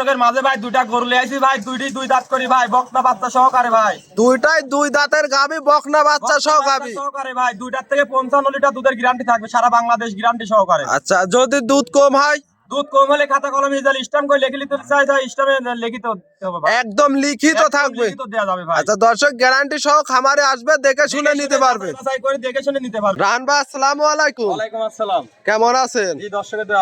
দর্শকের মাঝে ভাই দুইটা গরু আইছি ভাই দুইটি দুই দাঁত করি ভাই বকনা বাচ্চা সহকারে ভাই। দুইটাই দুই দাঁতের গাবি বকনা বাচ্চা সহ বকনা সহকারে ভাই দুইটার থেকে পঞ্চান্ন লিটার দুধের গ্যারান্টি থাকবে সারা বাংলাদেশ গ্যারান্টি সহকারে। আচ্ছা যদি দুধ কম হয়? দুধ কম হলে খাতা কলমে করে লিখে চাই তাই লিখিত একদম লিখিত থাকবে। লিখিত দেয়া যাবে ভাই। আচ্ছা দর্শক গ্যারান্টি সহ খামারে আসবে দেখে শুনে নিতে পারবে। দেখে শুনে নিতে পারবে। রান ভাই আসসালামু আলাইকুম। ওয়ালাইকুম আসসালাম। কেমন আছেন? জি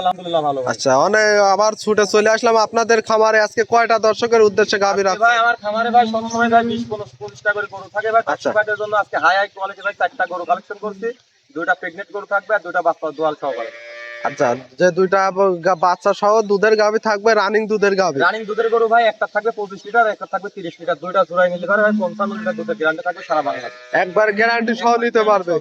আলহামদুলিল্লাহ ভালো আচ্ছা অনেক আবার ছুটে চলে আসলাম আপনাদের খামারে। আজকে কয়টা দর্শকের উদ্দেশ্যে গাবি আজকে ভাই আমার খামারে ভাই সবসময় ভাই বিশ পঁচিশটা করে গরু থাকে ভাই। আচ্ছা। জন্য আজকে হাই হাই কোয়ালিটি ভাই চারটা গরু কালেকশন করছি। দুইটা প্রেগনেন্ট গরু থাকবে আর দুইটা বাচ্চা দোয়াল সহকারে। আচ্ছা যে দুইটা বাচ্চা সহ দুধের গাবি থাকবে রানিং দুধের গাবি রানিং দুধের গরু ভাই একটা থাকবে পঁচিশ লিটার একটা থাকবে তিরিশ লিটার দুইটা জোড়াই নিলে ভাই পঞ্চান্ন লিটার দুধের গ্যারান্টি থাকবে সারা বাংলাদেশ। একবার গ্যারান্টি সহ নিতে পারবে।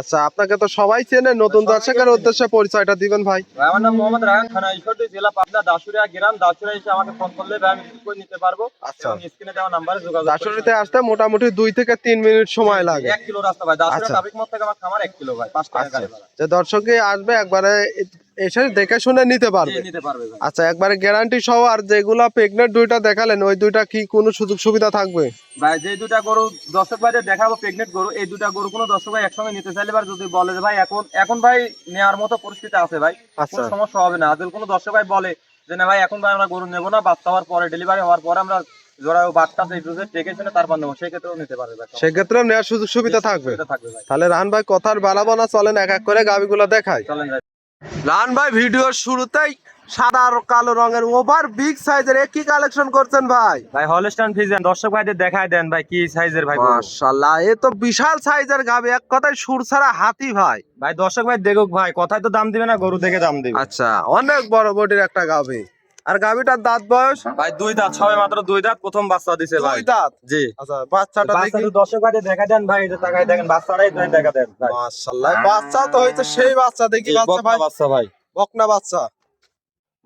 আচ্ছা আপনাকে তো সবাই চেনে নতুন দর্শকের উদ্দেশ্যে পরিচয়টা দিবেন ভাই। আমার নাম মোহাম্মদ রায়হান খান ঈশ্বরদী জেলা পাবনা দাসুরিয়া গ্রাম। দাসুরিয়া এসে আমাকে ফোন করলে ভাই আমি করে নিতে পারব। আচ্ছা। স্ক্রিনে দেওয়া নাম্বারে যোগাযোগ দাসরিতে আসতে মোটামুটি দুই থেকে তিন মিনিট সময় লাগে। এক কিলো রাস্তা ভাই। দাসুরিয়া আচ্ছা। ট্রাফিক মোড় থেকে আমার খামার এক কিলো ভাই পাঁচ টাকা আচ্ছা। গাড়ি ভাড়া। যে দর্শকে আসবে একবারে এসে দেখে শুনে নিতে পারবে। আচ্ছা একবারে গ্যারান্টি সহ আর যেগুলা প্রেগনেন্ট দুইটা দেখালেন ওই দুইটা কি কোনো সুযোগ সুবিধা থাকবে? ভাই যে দুটা গরু দর্শক ভাইদের দেখাবো প্রেগনেন্ট গরু এই দুটা গরু কোনো দর্শক ভাই একসঙ্গে নিতে চাইলে যদি বলে ভাই এখন এখন ভাই নেওয়ার মতো পরিস্থিতি আছে ভাই আচ্ছা। কোনো সমস্যা হবে না। যদি কোনো দর্শক ভাই বলে যে না ভাই এখন ভাই আমরা গরু নেব না বাচ্চা হওয়ার পরে ডেলিভারি হওয়ার পরে আমরা সেক্ষেত্রেও নেওয়ার সুযোগ সুবিধা থাকবে। তাহলে রান ভাই কথার বাড়াবো না চলেন এক এক করে গাবিগুলো ভাই। রান ভাই ভিডিওর শুরুতেই সাদা আর কালো রঙের ওভার বিগ সাইজের কি কালেকশন করছেন ভাই। ভাই হলস্টান ফিজেন দর্শক ভাইদের দেখায় দেন ভাই কি সাইজের ভাই। মাশাআল্লাহ এ তো বিশাল সাইজের গাবে এক কথায় সুর ছাড়া হাতি ভাই। ভাই দর্শক ভাই দেখুক ভাই কথায় তো দাম দিবে না গরু দেখে দাম দিবে। আচ্ছা অনেক বড় বডির একটা গাবি। আর গাভিটার দাঁত বয়স? ভাই দুই দাঁত সবাই মাত্র দুই দাঁত প্রথম বাচ্চা দিছে ভাই। দুই দাঁত? জি। আচ্ছা বাচ্চাটা দেখি। দর্শক ভাইদের দেখা দেন ভাই এটা তাকাই দেখেন বাচ্চাটাই দুই দেখা দেন ভাই। মাশাআল্লাহ বাচ্চা তো হইছে সেই বাচ্চা দেখি বাচ্চা ভাই। বাচ্চা ভাই। বকনা বাচ্চা।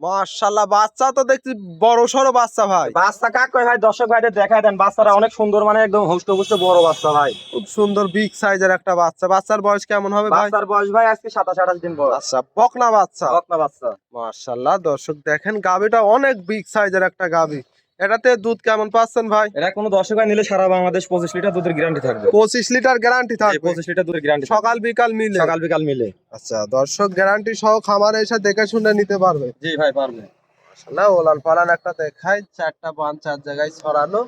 মাশাআল্লাহ বাচ্চা তো দেখছি বড় সড়ো বাচ্চা ভাই। বাচ্চা কাক করে ভাই? দর্শক ভাইদের দেখায় দেন বাচ্চাটা অনেক সুন্দর মানে একদম হুষ্ট পুষ্ট বড় বাচ্চা ভাই। খুব সুন্দর বিগ সাইজের একটা বাচ্চা। বাচ্চার বয়স কেমন হবে ভাই? বাচ্চার বয়স ভাই আজকে সাতাশ আঠাশ দিন বয়স। আচ্ছা বকনা বাচ্চা। বকনা বাচ্চা। মাশাল্লাহ দর্শক দেখেন গাবিটা অনেক বিগ সাইজের একটা গাবি এটাতে দুধ কেমন পাচ্ছেন ভাই? এটা কোনো দর্শক ভাই নিলে সারা বাংলাদেশ পঁচিশ লিটার দুধের গ্যারান্টি থাকবে। পঁচিশ লিটার গ্যারান্টি থাকবে। পঁচিশ লিটার দুধের গ্যারান্টি সকাল বিকাল মিলে। সকাল বিকাল মিলে। আচ্ছা দর্শক গ্যারান্টি সহ খামারে এসে দেখে শুনে নিতে পারবে। জি ভাই পারবে। ওলান পালান একটা দেখাই। চারটা পাঁচ চার জায়গায় ছড়ানো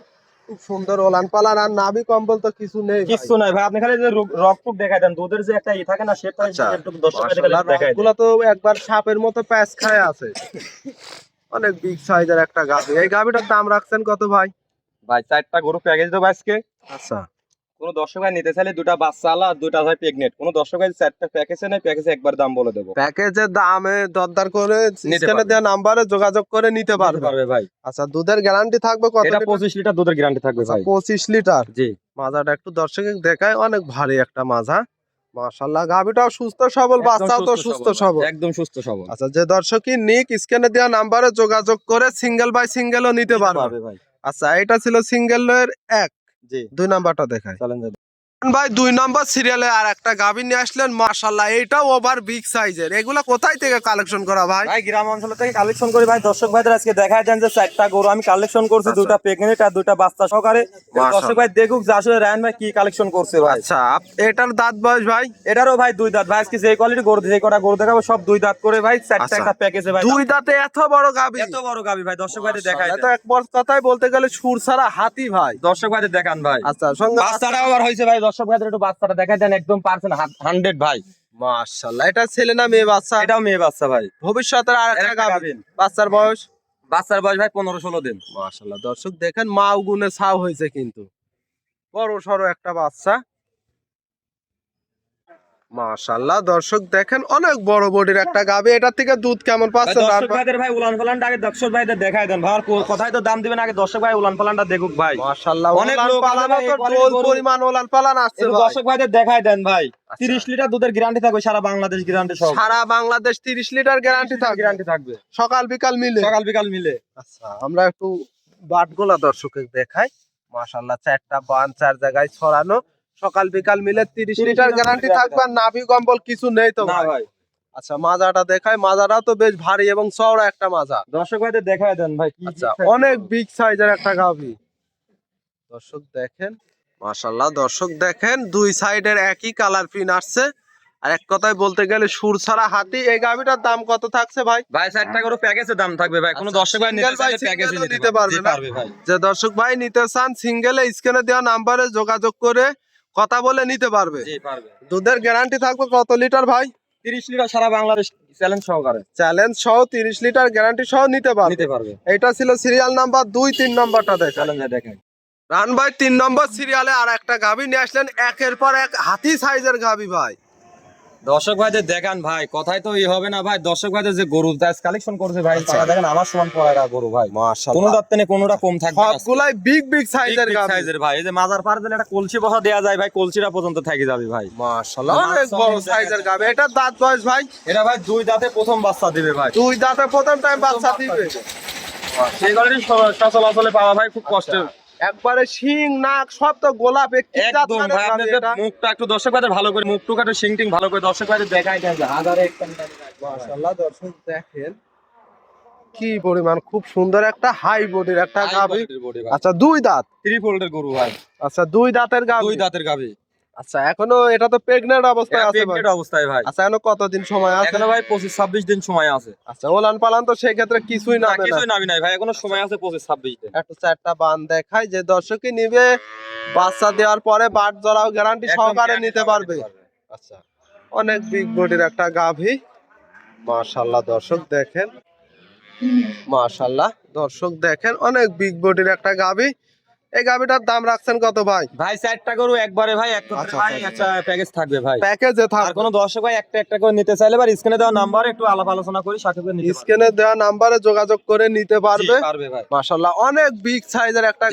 খুব সুন্দর ওলান পালান। আর নাভি কম্বল তো কিছু নেই কিছু নাই ভাই আপনি খালি যে টুক দেন। দুধের যে একটা ই থাকে না সেটা আচ্ছা। একটু দর্শক দেন। তো একবার সাপের মতো প্যাচ খায় আছে। অনেক বিগ সাইজের একটা গাভি। এই গাভিটার দাম রাখছেন কত ভাই? ভাই চারটা গরু প্যাকেজ দেবো আজকে। আচ্ছা। কোনো দর্শক ভাই নিতে চাইলে দুটা বাচ্চা আলা আর দুটা ভাই প্রেগনেন্ট কোনো দর্শক ভাই চারটা প্যাকেজে নেই প্যাকেজে একবার দাম বলে দেবো। প্যাকেজের দামে দরদার করে নিতে স্ক্যানে দেওয়া নাম্বারে যোগাযোগ করে নিতে পারবে। ভাই। আচ্ছা দুধের গ্যারান্টি থাকবে কত এটা লিটার? পঁচিশ লিটার দুধের গ্যারান্টি থাকবে আচ্ছা, ভাই। পঁচিশ লিটার? জি। মাজাটা একটু দর্শকে দেখায় অনেক ভারী একটা মাজা মাশাল্লাহ গাভিটাও সুস্থ সবল বাচ্চাও তো সুস্থ সবল একদম সুস্থ সবল। আচ্ছা যে দর্শকই নিক স্ক্যানে দেওয়া নাম্বারে যোগাযোগ করে সিঙ্গেল বাই সিঙ্গেলও নিতে পারবে। আচ্ছা এটা ছিল সিঙ্গেল এর এক। জি। দুই নাম্বারটা দেখায়। ভাই দুই নম্বর সিরিয়ালে আর একটা গাভি নিয়ে আসলেন মাশাল্লাহ এটাও ওভার বিগ সাইজের এগুলা কোথায় থেকে কালেকশন করা ভাই? ভাই গ্রাম অঞ্চল থেকে কালেকশন করি ভাই। দর্শক ভাইদের আজকে দেখায় দেন যে চারটা গরু আমি কালেকশন করছি আচ্ছা। দুটা প্রেগনেন্ট আর দুটা বাচ্চা সহকারে। দর্শক ভাই দেখুক যে আসলে রায়ন ভাই কি কালেকশন করছে ভাই। আচ্ছা এটার দাঁত বয়স ভাই? এটারও ভাই দুই দাঁত। ভাই আজকে যে কোয়ালিটি গরু যে কটা গরু দেখাবো সব দুই দাঁত করে ভাই চারটা আচ্ছা। একটা প্যাকেজে ভাই। দুই দাঁতে এত বড় গাভি? এত বড় গাবি ভাই দর্শক ভাইদের দেখায় এত এক বড় কথাই বলতে গেলে সুর ছাড়া হাতি ভাই। দর্শক ভাইদের দেখান ভাই। আচ্ছা সঙ্গে আবার হয়েছে ভাই দর্শক ভাইদের একটু বাচ্চাটা দেখাই দেন একদম পার্সেন্ট হান্ড্রেড ভাই। মাশাল্লাহ এটা ছেলে না মেয়ে বাচ্চা? এটাও মেয়ে বাচ্চা ভাই। ভবিষ্যতে আর একটা গাবেন। বাচ্চার বয়স? বাচ্চার বয়স ভাই পনেরো ষোলো দিন। মাশাল্লাহ দর্শক দেখেন মাও গুনে ছাও হয়েছে কিন্তু। বড় সড়ো একটা বাচ্চা। মাশাল্লাহ দর্শক দেখেন অনেক বড় বডির একটা গাবি এটার থেকে দুধ কেমন পাচ্ছেন? দর্শক ভাইদের ভাই উলান পালানটা আগে দর্শক ভাইদের দেখায় দেন। ভাই কোথায় তো দাম দিবেন আগে। দর্শক ভাই উলান পালানটা দেখুক ভাই। মাশাল্লাহ অনেক লোক পালানো তো গরু- পরিমাণ পালান আসছে। দর্শক ভাইদের দেখায় দেন ভাই। আচ্ছা। তিরিশ লিটার দুধের গ্যারান্টি থাকবে সারা বাংলাদেশ গ্যারান্টি সব। সারা বাংলাদেশ তিরিশ লিটার গ্যারান্টি থাকবে। গ্যারান্টি থাকবে। সকাল বিকাল মিলে। সকাল বিকাল মিলে। আচ্ছা আমরা একটু বাটগোলা দর্শকের দেখাই। মাশাল্লাহ চারটা বান চার জায়গায় ছড়ানো। সকাল বিকাল মিলে তিরিশ লিটার গ্যারান্টি থাকবে নাভি কম্বল কিছু নেই তো ভাই। ভাই। আচ্ছা মাজাটা দেখায় মাজাটা তো বেশ ভারী এবং চওড়া একটা মাজা। দর্শক ভাইদের দেখায় দেন ভাই আচ্ছা অনেক বিগ সাইজের একটা গাভী। দর্শক দেখেন মাশাল্লাহ দর্শক দেখেন দুই সাইডের একই কালার পিন আসছে। আর এক কথায় বলতে গেলে সুর ছাড়া হাতি এই গাভীটার দাম কত থাকছে ভাই? ভাই চারটা করে প্যাকেজের দাম থাকবে ভাই। কোনো আচ্ছা, দর্শক ভাই নিতে চাইলে প্যাকেজে নিতে পারবে। ভাই। যে দর্শক ভাই নিতে চান সিঙ্গেলে স্ক্রিনে দেওয়া নাম্বারে যোগাযোগ করে কথা বলে নিতে পারবে। পারবে। দুধের গ্যারান্টি থাকবে কত লিটার ভাই? 30 লিটার সারা বাংলাদেশ চ্যালেঞ্জ সহকারে। চ্যালেঞ্জ সহ তিরিশ লিটার গ্যারান্টি সহ নিতে পারবে। নিতে পারবে। এটা ছিল সিরিয়াল নাম্বার দুই তিন নাম্বারটা চ্যালেঞ্জে দেখেন। রান ভাই তিন নম্বর সিরিয়ালে আর একটা গাভী নিয়ে আসলেন। একের পর এক হাতি সাইজের গাভী ভাই। দর্শক ভাইদের দেখান ভাই কথাই তো ই হবে না ভাই। দর্শক ভাইদের যে গরু কালেকশন করছে ভাই তারা দেখেন আমার সমান পড়ায়রা গরু ভাই। কোনো মাশাআল্লাহ দাঁতে কোনোটা কম থাকবে সবগুলাই বিগ বিগ সাইজের size এর ভাই। এই যে মাজার পার দিলে একটা কলসি বসা দেয়া যায় ভাই কলসিটা পর্যন্ত থেকে যাবে ভাই। মাশাআল্লাহ। অনেক বড় সাইজের গাভী। এটা দাঁত বয়স ভাই? এটা ভাই দুই দাঁতে প্রথম বাচ্চা দিবে ভাই। দুই দাঁতে প্রথম টাইম বাচ্চা দিবে। সেই গাড়ি সচলাচলে পাওয়া ভাই খুব কষ্টের একবারে শিং নাক সব তো গোলাপ একদম? মুখটা একটু দর্শক ভাইদের ভালো করে মুখ টুক একটু শিং টিং ভালো করে দর্শক ভাইদের দেখাই দেন হাজারে মাশাআল্লাহ দর্শক দেখেন। কি পরিমাণ খুব সুন্দর একটা হাই বডির একটা গাভী। আচ্ছা দুই দাঁত? থ্রি ফোল্ডের গরু ভাই। আচ্ছা দুই দাঁতের গাভী? দুই দাঁতের গাবি আচ্ছা এখনও এটা তো প্রেগনেন্ট অবস্থায় আছে ভাই অবস্থায় ভাই। আচ্ছা এখনও কতদিন সময় আছে? এখনও ভাই পঁচিশ ছাব্বিশ দিন সময় আছে। আচ্ছা ওলান পালান তো সেই ক্ষেত্রে কিছুই না নামে কিছুই নাবি নাই ভাই এখনও সময় আছে পঁচিশ ছাব্বিশ দিন। একটু চারটা বান দেখায় যে দর্শকই নিবে বাচ্চা দেওয়ার পরে বাট জড়াও গ্যারান্টি সহকারে নিতে পারবে। আচ্ছা অনেক বিগ বডির একটা গাভী। মাশাল্লাহ দর্শক দেখেন। মাশাল্লাহ দর্শক দেখেন অনেক বিগ বডির একটা গাভী। এই গাভীটার দাম রাখছেন কত ভাই? ভাই চারটা গরু একবারে ভাই এক আচ্ছা, ভাই আচ্ছা, একটা প্যাকেজ থাকবে ভাই। প্যাকেজে থাকবে কোনো দর্শক ভাই একটা একটা করে নিতে চাইলে এবার স্ক্রিনে দেওয়া নাম্বার একটু আলাপ আলোচনা করি নিতে স্ক্রিনে দেওয়া নাম্বারে যোগাযোগ করে নিতে পারবে। ভাই। অনেক বিগ সাইজের একটা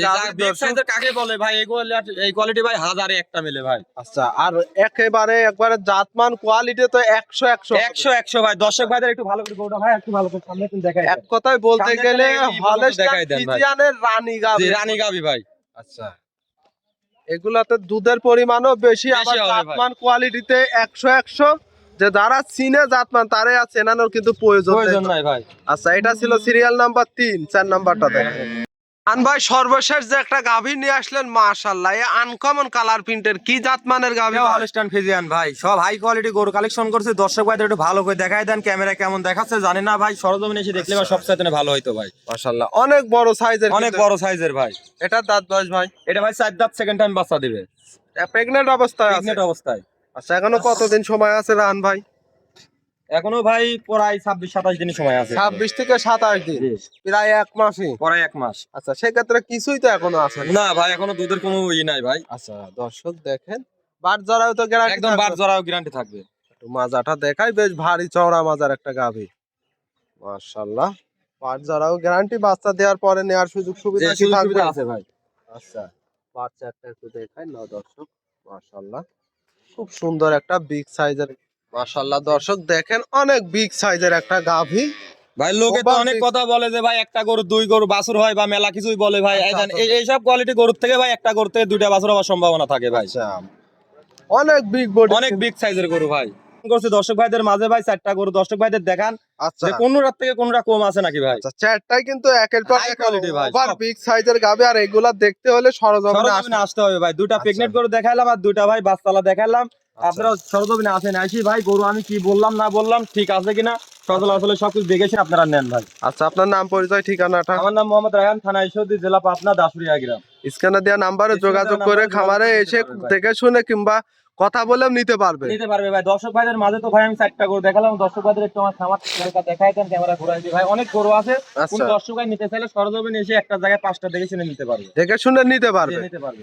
কাকে বলে ভাই এই কোয়ালিটি এই কোয়ালিটি ভাই হাজারে একটা মিলে ভাই। আচ্ছা আর একেবারে একবারে জাতমান কোয়ালিটি তো একশো একশো। একশো একশো ভাই। দর্শক ভাইদের একটু ভালো করে গরুটা ভাই একটু ভালো করে সামনে দেখাই এক কথায় বলতে গেলে থেকে এই হলে দেখাই দেন রানী গাভী রানী গাবি ভাই। আচ্ছা। এগুলাতে দুধের পরিমাণও বেশি আবার জাতমান কোয়ালিটিতে একশো একশো। যে যারা চিনে জাতমান তারে আর চেনানোর কিন্তু প্রয়োজন। প্রয়োজন নাই ভাই। আচ্ছা এটা ছিল সিরিয়াল নাম্বার তিন চার নাম্বারটা দেখেন। আন ভাই সর্বশেষ যে একটা গাভী নিয়ে আসলেন মাশাল্লাহ এ আনকমন কালার প্রিন্টের কি জাতমানের গাভী ভাই? হলস্টাইন ফিজিয়ান ভাই সব হাই কোয়ালিটি গরু কালেকশন করছে। দর্শক ভাইদের একটু ভালো করে দেখাই দেন ক্যামেরা কেমন দেখাচ্ছে জানি না ভাই সরজমিনে এসে দেখলে ভাই সবচাইতে ভালো হইতো ভাই। মাশাল্লাহ অনেক বড় সাইজের অনেক বড় সাইজের ভাই। এটা দাঁত বয়স ভাই? এটা ভাই চার দাঁত সেকেন্ড টাইম বাচ্চা দিবে। প্রেগনেন্ট অবস্থায় আছে। প্রেগনেন্ট অবস্থায়। আচ্ছা এখনও কতদিন সময় আছে রান ভাই? এখনও ভাই প্রায় ছাব্বিশ সাতাশ দিন সময় আছে। ছাব্বিশ থেকে সাতাশ দিন? প্রায় এক মাসই? প্রায় এক মাস। আচ্ছা সেক্ষেত্রে কিছুই তো এখনও আছে না। ভাই এখনও দুধের কোনো ই নাই ভাই। আচ্ছা দর্শক দেখেন বাট জরাও তো গ্যারান্টি একদম বার জরাও গ্যারান্টি থাকবে। মাজাটা দেখাই বেশ ভারী চওড়া মাজার একটা গাভী। মাশাআল্লাহ বাট জরাও গ্যারান্টি বাচ্চা দেওয়ার পরে নেওয়ার সুযোগ সুবিধা কি থাকবে? আছে ভাই। আচ্ছা বাচ্চাটা একটু দেখাই না দর্শক মাশাআল্লাহ। খুব সুন্দর একটা বিগ সাইজের মাশাআল্লাহ দর্শক দেখেন অনেক বিগ সাইজের একটা গাভী। ভাই লোকে তো অনেক কথা বলে যে ভাই একটা গরু দুই গরু বাছুর হয় বা মেলা কিছুই বলে ভাই। এই আচ্ছা, জান- আচ্ছা। এই এইসব কোয়ালিটি গরুর থেকে ভাই একটা গরু থেকে দুইটা বাছুর হওয়ার সম্ভাবনা থাকে ভাই। আচ্ছা। অনেক বিগ বডি অনেক বিগ সাইজের গরু ভাই। করছে দর্শক ভাইদের মাঝে ভাই চারটা গরু। দর্শক ভাইদের দেখান আচ্ছা। যে কোনটার থেকে কোনটা কম আছে নাকি ভাই? আচ্ছা চারটাই কিন্তু একের পর এক quality ভাই, ওভার বিগ সাইজের গাবে আর এগুলা দেখতে হলে সরজমিনে আসতে হবে। ভাই। দুটা আচ্ছা। প্রেগনেন্ট গরু দেখাইলাম আর দুইটা ভাই বাচ্চালা দেখাইলাম। আপনারা সরদবিনে আসেন আসি ভাই গরু আমি কি বললাম না বললাম ঠিক আছে কিনা? সজল আসলে সবকিছু দেখেছেন আপনারা নেন ভাই। আচ্ছা আপনার নাম পরিচয় ঠিকানাটা? আমার নাম মোহাম্মদ রায়হান থানা ঈশ্বরদী জেলা পাবনা দাসুরিয়া গ্রাম। স্ক্যানে দেওয়া নাম্বারে যোগাযোগ করে খামারে এসে। দেখে শুনে কিংবা কথা বলেও নিতে পারবে। নিতে পারবে ভাই। দর্শক ভাইদের মাঝে তো ভাই আমি চারটা গরু দেখালাম। দর্শক ভাইদের একটু আমার খামার দেখাই দেন ক্যামেরা ঘুরাই দিই। ভাই অনেক গরু আছে। কোন আচ্ছা দর্শক ভাই নিতে চাইলে সরজমিনে এসে একটা জায়গায় পাঁচটা দেখে শুনে নিতে পারবে। দেখে শুনে নিতে পারবে।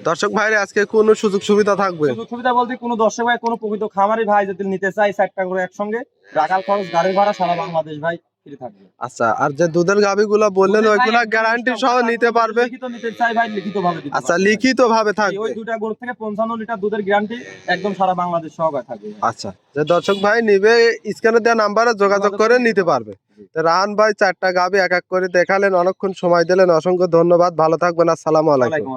দর্শক ভাইরে আজকে কোনো সুযোগ সুবিধা থাকবে? সুযোগ সুবিধা বলতে কোনো দর্শক ভাই কোনো প্রকৃত খামারি ভাই যদি নিতে চাই চারটা করে একসঙ্গে রাখাল খরচ গাড়ি ভাড়া সারা বাংলাদেশ ভাই। আচ্ছা আর যে দুধের গাভি গুলা বললেন ওইগুলা গ্যারান্টি সহ নিতে পারবে। লিখিত ভাবে আচ্ছা। লিখিত ভাবে ওই দুটা গরু থেকে পঞ্চান্ন লিটার দুধের গ্যারান্টি একদম সারা বাংলাদেশ সহকারে থাকবে। আচ্ছা যে দর্শক ভাই নিবে স্ক্যানে দেওয়া নাম্বারে যোগাযোগ করে নিতে পারবে। রাহান ভাই চারটা গাবি এক এক করে দেখালেন অনেকক্ষণ সময় দিলেন। অসংখ্য ধন্যবাদ ভালো থাকবেন আসসালামু আলাইকুম।